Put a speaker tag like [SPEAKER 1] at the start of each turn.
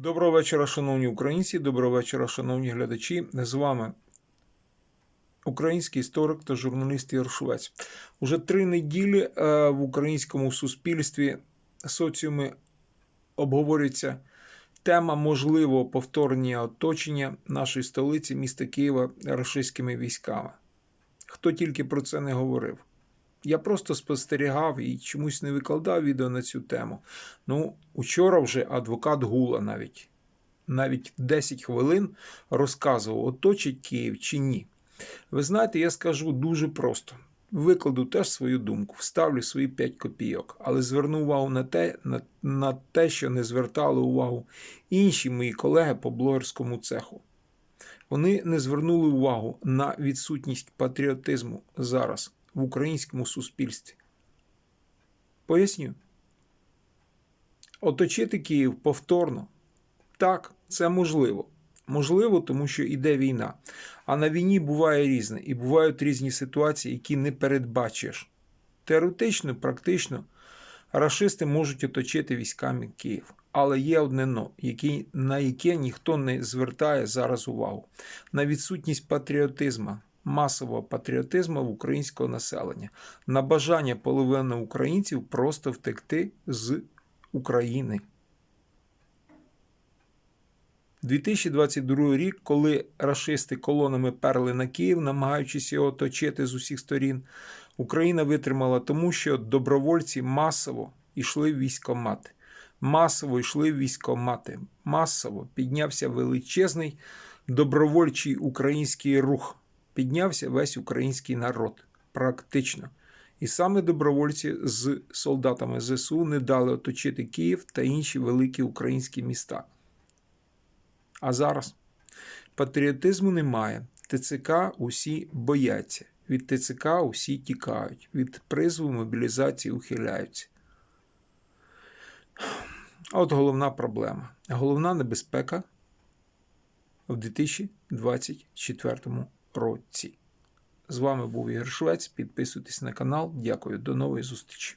[SPEAKER 1] Доброго вечора, шановні українці, доброго вечора, шановні глядачі. З вами український історик та журналіст Ігор Уже три неділі е, в українському суспільстві соціумі обговорюється тема можливого повторення оточення нашої столиці, міста Києва російськими військами. Хто тільки про це не говорив. Я просто спостерігав і чомусь не викладав відео на цю тему. Ну, учора вже адвокат Гула навіть навіть 10 хвилин розказував, оточить Київ чи ні. Ви знаєте, я скажу дуже просто. Викладу теж свою думку, вставлю свої 5 копійок, але зверну увагу на те, на, на те, що не звертали увагу інші мої колеги по блогерському цеху. Вони не звернули увагу на відсутність патріотизму зараз в українському суспільстві. Поясню. Оточити Київ повторно. Так, це можливо. Можливо, тому що йде війна. А на війні буває різне, і бувають різні ситуації, які не передбачиш. Теоретично, практично, рашисти можуть оточити військами Київ. Але є одне но, на яке ніхто не звертає зараз увагу: на відсутність патріотизму, масового патріотизму в українського населення, на бажання половини українців просто втекти з України. 2022 рік, коли рашисти колонами перли на Київ, намагаючись його оточити з усіх сторін, Україна витримала тому, що добровольці масово йшли в військомати. Масово йшли в військомати. Масово піднявся величезний добровольчий український рух. Піднявся весь український народ. Практично. І саме добровольці з солдатами ЗСУ не дали оточити Київ та інші великі українські міста. А зараз патріотизму немає. ТЦК усі бояться. Від ТЦК усі тікають, від призву мобілізації ухиляються. От головна проблема. Головна небезпека в 2024 році. З вами був Ігор Швець. Підписуйтесь на канал. Дякую. До нової зустрічі.